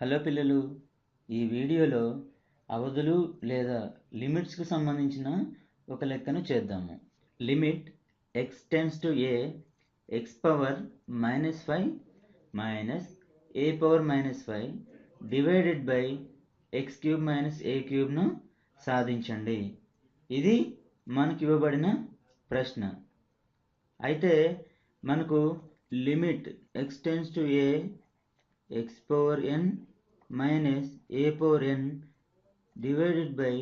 Hello పిల్లలు ఈ వీడియోలో అవధులు లేదా లిమిట్స్కు సంబంధించిన ఒక లెక్కను చేద్దాము. Limit x tends to a x power minus five minus a power minus five divided by x cube minus a క్యూబ్ను సాధించండి. ఇది మనకి ఇవ్వబడిన ప్రశ్న. అయితే మనకు limit x tends to a x power n minus a power n divided by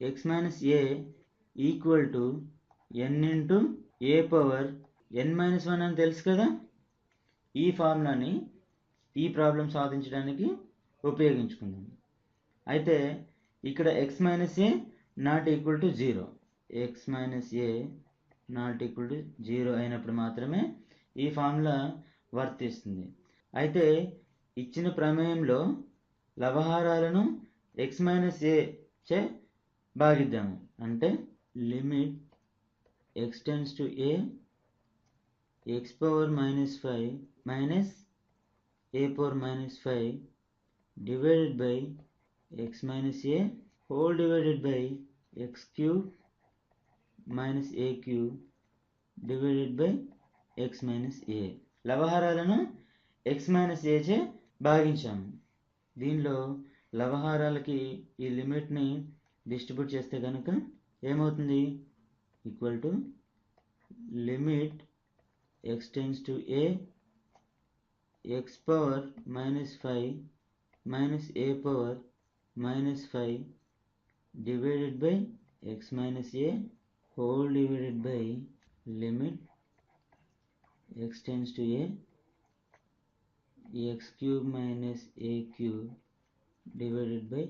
x minus a equal to n into a power n minus one అని తెలుసు కదా? ఈ ఫార్ములాని ఈ ప్రాబ్లం సాధించడానికి ఉపయోగించుకుందాం. అయితే ఇక్కడ x minus a not equal to zero x minus a not equal to zero అయినప్పుడు మాత్రమే ఈ ఫార్ములా వర్తిస్తుంది. అయితే ఇచ్చిన ప్రమేయంలో లవహారాలను ఎక్స్ మైనస్ ఏ చే భాగిద్దాము. అంటే limit x tends to a x power minus five minus a power minus five divided by x minus a whole divided by x cube minus a cube divided by x minus a లవహారాలను x minus a చే భాగించాము. దీనిలో లవహారాలకి ఈ లిమిట్ని distribute చేస్తే కనుక ఏమవుతుంది? Equal to limit x tends to a x power minus five minus a power minus five divided by x minus a whole divided by limit x tends to a x cube minus a cube divided by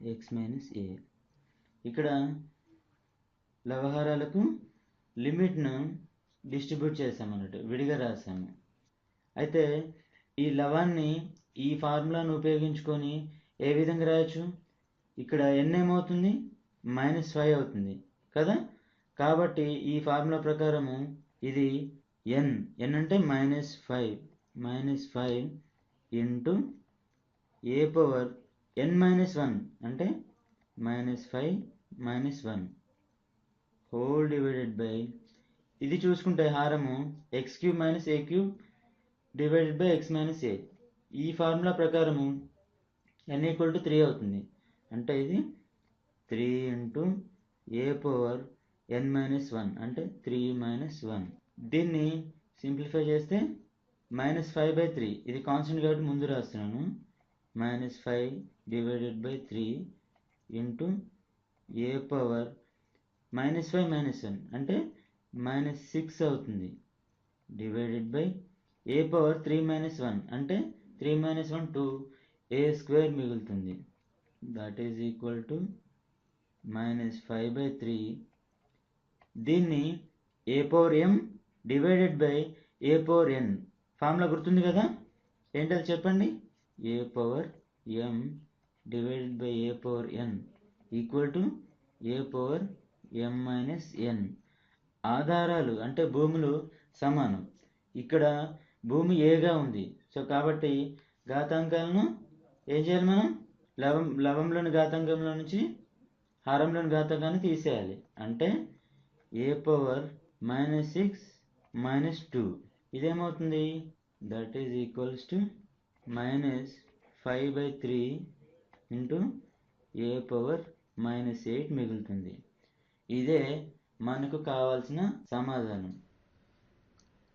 x minus a ఇక్కడ లవహారాలకు లిమిట్ను distribute చేసామన్నట్టు విడిగా రాసాము అయితే ఈ లవాన్ని ఈ ఫార్ములాను ఉపయోగించుకొని ఏ విధంగా రాయొచ్చు? ఇక్కడ ఎన్ ఏమవుతుంది? మైనస్ ఫైవ్ అవుతుంది కదా? కాబట్టి ఈ ఫార్ములా ప్రకారము ఇది ఎన్ ఎన్ అంటే minus five minus five into a power n minus one అంటే minus five minus one whole divided by ఇది చూసుకుంటే హారము x cube minus a cube divided by x minus a ఈ ఫార్ములా ప్రకారము ఎన్ equal to three అవుతుంది. అంటే ఇది three into a power n minus one అంటే త్రీ మైనస్ వన్ దీన్ని సింప్లిఫై చేస్తే మైనస్ ఫైవ్ బై త్రీ ఇది కాన్స్టెంట్ కాబట్టి ముందు రాస్తున్నాను. Minus five divided by three into a power minus five minus one అంటే మైనస్ సిక్స్ అవుతుంది. Divided by a power three minus one అంటే three minus one two a square మిగులుతుంది. That is equal to minus five by three దీన్ని a power m divided by a power n formula గుర్తుంది కదా? ఏంటది చెప్పండి? A power m divided by a power n equal to a power m minus n. ఆధారాలు అంటే భూములు సమానం. ఇక్కడ భూమి ఏగా ఉంది. సో కాబట్టి ఘాతాంకాలను ఏం చేయాలి మనం? లవం లవంలోని ఘాతాంకంలో నుంచి హారంలోని ఘాతాంకాన్ని తీసేయాలి. అంటే a power minus six minus two. ఇదేమవుతుంది? That is equals to minus five by three into a power minus eight మిగులుతుంది. ఇదే మనకు కావాల్సిన సమాధానం.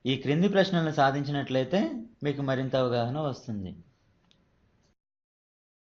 ఈ క్రింది ప్రశ్నలను సాధించినట్లయితే మీకు మరింత అవగాహన వస్తుంది.